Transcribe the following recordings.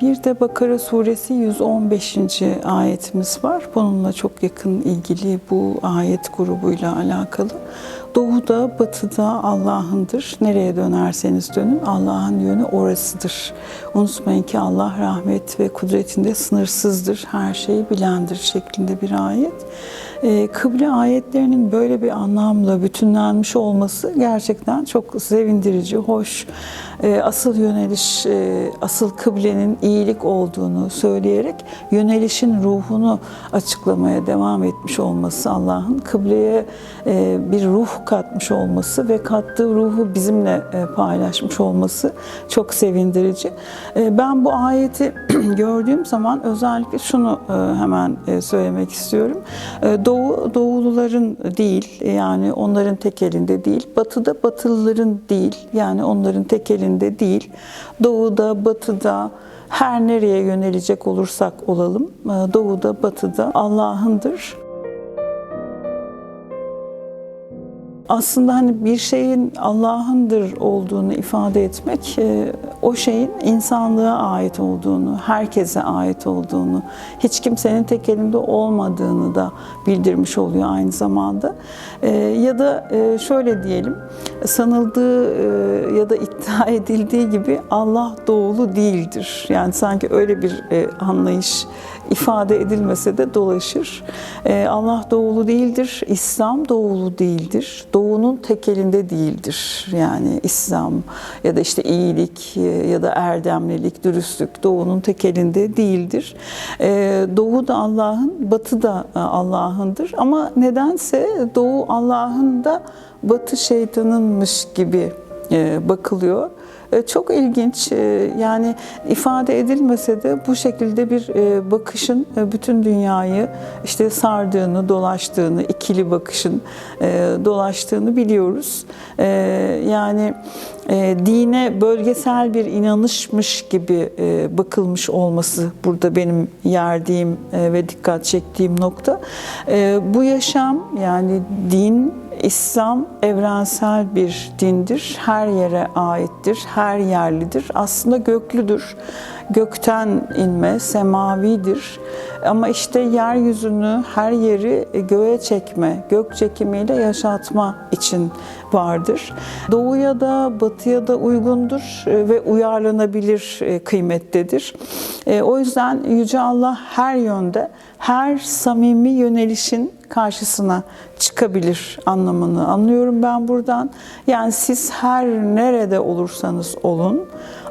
Bir de Bakara suresi 115. ayetimiz var. Bununla çok yakın ilgili bu ayet grubuyla alakalı. Doğuda, batıda Allah'ındır. Nereye dönerseniz dönün Allah'ın yönü orasıdır. Unutmayın ki Allah rahmet ve kudretinde sınırsızdır. Her şeyi bilendir şeklinde bir ayet. Ee, Kıble ayetlerinin böyle bir anlamla bütünlenmiş olması gerçekten çok sevindirici, hoş. Ee, Asıl yöneliş, e, asıl kıblenin iyilik olduğunu söyleyerek yönelişin ruhunu açıklamaya devam etmiş olması Allah'ın kıbleye e, bir ruh katmış olması ve kattığı ruhu bizimle e, paylaşmış olması çok sevindirici. E, Ben bu ayeti gördüğüm zaman özellikle şunu e, hemen e, söylemek istiyorum. E, Doğu doğuluların değil yani onların tek elinde değil. Batıda batılıların değil yani onların tek elinde değil. Doğuda, batıda her nereye yönelecek olursak olalım doğuda, batıda Allah'ındır. Aslında hani bir şeyin Allah'ındır olduğunu ifade etmek, e, o şeyin insanlığa ait olduğunu, herkese ait olduğunu, hiç kimsenin tek elinde olmadığını da bildirmiş oluyor aynı zamanda. E, Ya da e, şöyle diyelim, sanıldığı ya da iddia edildiği gibi Allah doğulu değildir. Yani sanki öyle bir anlayış ifade edilmese de dolaşır. Allah doğulu değildir, İslam doğulu değildir. Doğunun tek elinde değildir. Yani İslam ya da işte iyilik ya da erdemlilik, dürüstlük doğunun tek elinde değildir. Ee, Doğu da Allah'ın, batı da e, Allah'ındır. Ama nedense doğu Allah'ın da batı şeytanınmış gibi e, bakılıyor. E, Çok ilginç e, yani ifade edilmese de bu şekilde bir e, bakışın e, bütün dünyayı işte sardığını, dolaştığını, ikili bakışın e, dolaştığını biliyoruz. E, Yani e, dine bölgesel bir inanışmış gibi e, bakılmış olması burada benim yerdiğim e, ve dikkat çektiğim nokta. E, Bu yaşam yani din İslam evrensel bir dindir. Her yere aittir, her yerlidir. Aslında göklüdür. Gökten inme, semavidir. Ama işte yeryüzünü, her yeri göğe çekme, gök çekimiyle yaşatma için vardır. Doğuya da batıya da uygundur e, ve uyarlanabilir e, kıymettedir. E, O yüzden Yüce Allah her yönde, her samimi yönelişin karşısına çıkabilir anlamını anlıyorum ben buradan. Yani siz her nerede olursanız olun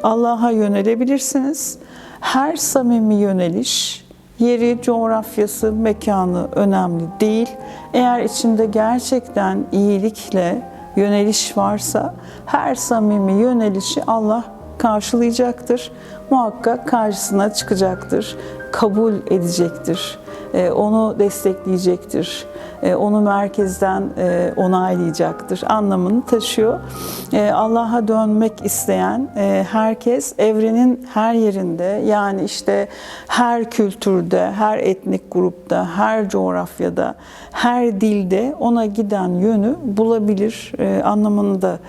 Allah'a yönelebilirsiniz. Her samimi yöneliş yeri, coğrafyası, mekanı önemli değil. Eğer içinde gerçekten iyilikle yöneliş varsa her samimi yönelişi Allah karşılayacaktır. Muhakkak karşısına çıkacaktır, kabul edecektir, e, onu destekleyecektir, e, onu merkezden e, onaylayacaktır anlamını taşıyor. Allah'a dönmek isteyen herkes evrenin her yerinde yani işte her kültürde, her etnik grupta, her coğrafyada, her dilde ona giden yönü bulabilir anlamını da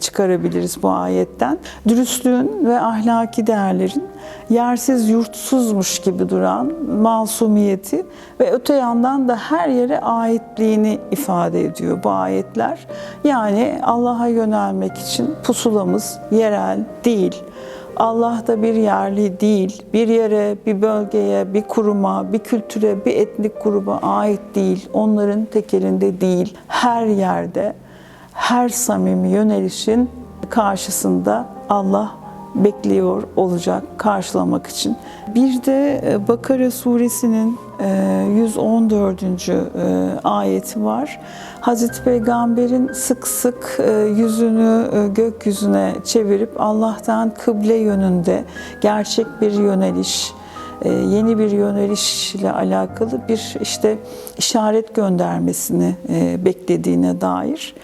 çıkarabiliriz bu ayetten. Dürüstlüğün ve ahlaki değerlerin yersiz yurtsuzmuş gibi duran masumiyeti ve öte yandan da her yere aitliğini ifade ediyor bu ayetler. Yani Allah'a yönelmek için pusulamız yerel değil. Allah da bir yerli değil, bir yere, bir bölgeye, bir kuruma, bir kültüre, bir etnik gruba ait değil. Onların tekelinde değil. Her yerde, her samimi yönelişin karşısında Allah bekliyor olacak karşılamak için. Bir de e, Bakara suresinin e, 114. e, ayeti var. Hazreti Peygamber'in sık sık e, yüzünü e, gökyüzüne çevirip Allah'tan kıble yönünde gerçek bir yöneliş, e, yeni bir yönelişle alakalı bir işte işaret göndermesini e, beklediğine dair.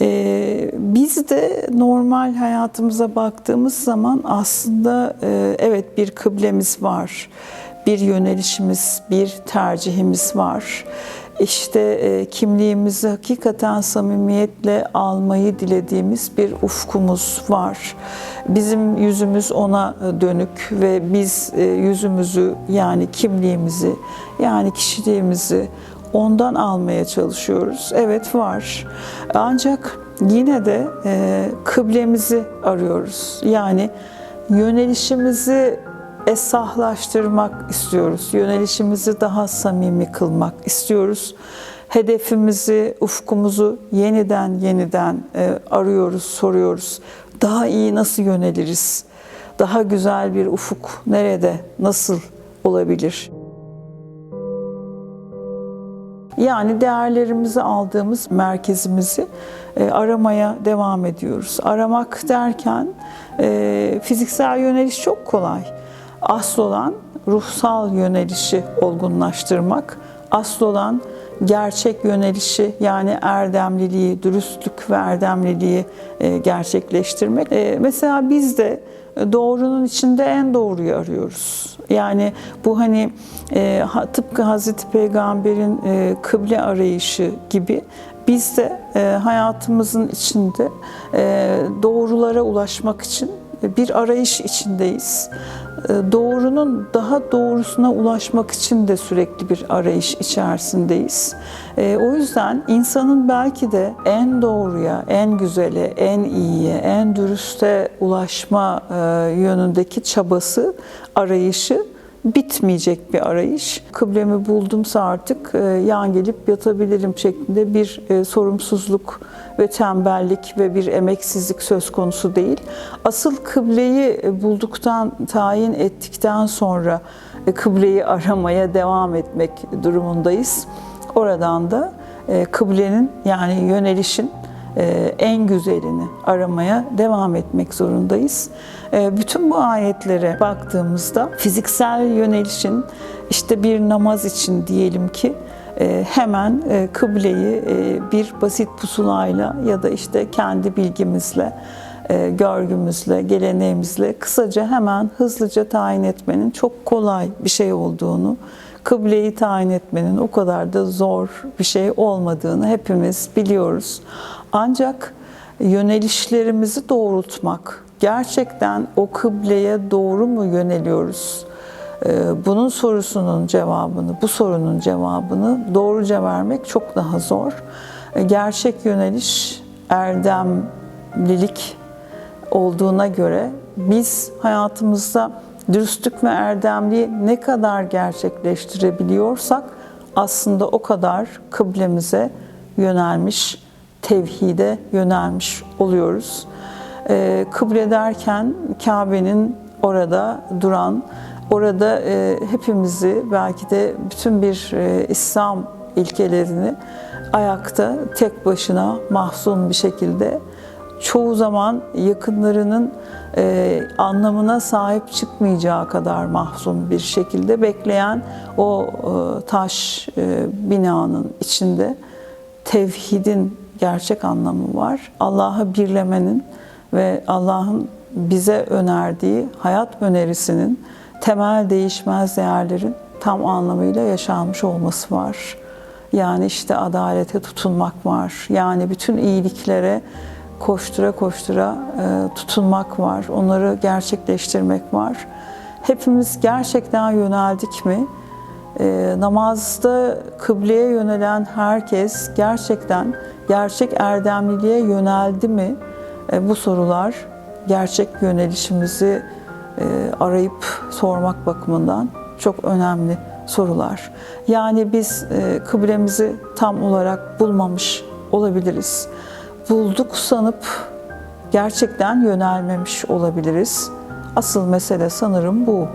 E, Biz de normal hayatımıza baktığımız zaman aslında e, evet bir kıblemiz var, bir yönelişimiz, bir tercihimiz var. İşte e, kimliğimizi hakikaten samimiyetle almayı dilediğimiz bir ufkumuz var. Bizim yüzümüz ona dönük ve biz e, yüzümüzü yani kimliğimizi yani kişiliğimizi ondan almaya çalışıyoruz. Evet var. Ancak yine de e, kıblemizi arıyoruz. Yani yönelişimizi esahlaştırmak istiyoruz. Yönelişimizi daha samimi kılmak istiyoruz. Hedefimizi, ufkumuzu yeniden yeniden e, arıyoruz, soruyoruz. Daha iyi nasıl yöneliriz? Daha güzel bir ufuk nerede, nasıl olabilir? Yani değerlerimizi aldığımız merkezimizi e, aramaya devam ediyoruz. Aramak derken e, fiziksel yöneliş çok kolay. Asıl olan ruhsal yönelişi olgunlaştırmak, asıl olan gerçek yönelişi yani erdemliliği, dürüstlük ve erdemliliği e, gerçekleştirmek. E, mesela biz de doğrunun içinde en doğruyu arıyoruz. Yani bu hani e, tıpkı Hazreti Peygamber'in kıble arayışı gibi biz de hayatımızın içinde doğrulara ulaşmak için bir arayış içindeyiz. E, doğrunun daha doğrusuna ulaşmak için de sürekli bir arayış içerisindeyiz. E, o yüzden insanın belki de en doğruya, en güzele, en iyiye, en dürüste ulaşma e, yönündeki çabası, arayışı bitmeyecek bir arayış. Kıblemi buldumsa artık yan gelip yatabilirim şeklinde bir sorumsuzluk ve tembellik ve bir emeksizlik söz konusu değil. Asıl kıbleyi bulduktan, tayin ettikten sonra kıbleyi aramaya devam etmek durumundayız. Oradan da kıblenin yani yönelişin en güzelini aramaya devam etmek zorundayız. Bütün bu ayetlere baktığımızda fiziksel yönelişin işte bir namaz için diyelim ki hemen kıbleyi bir basit pusulayla ya da işte kendi bilgimizle görgümüzle, geleneğimizle kısaca hemen hızlıca tayin etmenin çok kolay bir şey olduğunu, kıbleyi tayin etmenin o kadar da zor bir şey olmadığını hepimiz biliyoruz. Ancak yönelişlerimizi doğrultmak, gerçekten o kıbleye doğru mu yöneliyoruz? Bunun sorusunun cevabını, bu sorunun cevabını doğruca vermek çok daha zor. Gerçek yöneliş erdemlilik olduğuna göre biz hayatımızda dürüstlük ve erdemliği ne kadar gerçekleştirebiliyorsak aslında o kadar kıblemize yönelmiş, tevhide yönelmiş oluyoruz. E, kıble derken Kabe'nin orada duran, orada e, hepimizi belki de bütün bir e, İslam ilkelerini ayakta tek başına mahzun bir şekilde çoğu zaman yakınlarının e, anlamına sahip çıkmayacağı kadar mahzun bir şekilde bekleyen o e, taş e, binanın içinde tevhidin gerçek anlamı var. Allah'ı birlemenin ve Allah'ın bize önerdiği hayat önerisinin temel değişmez değerlerin tam anlamıyla yaşanmış olması var. Yani işte adalete tutunmak var. Yani bütün iyiliklere koştura koştura e, tutunmak var. Onları gerçekleştirmek var. Hepimiz gerçekten yöneldik mi? E, namazda kıbleye yönelen herkes gerçekten gerçek erdemliliğe yöneldi mi? E, bu sorular gerçek yönelişimizi e, arayıp sormak bakımından çok önemli sorular. Yani biz e, kıblemizi tam olarak bulmamış olabiliriz. Bulduk sanıp gerçekten yönelmemiş olabiliriz. Asıl mesele sanırım bu.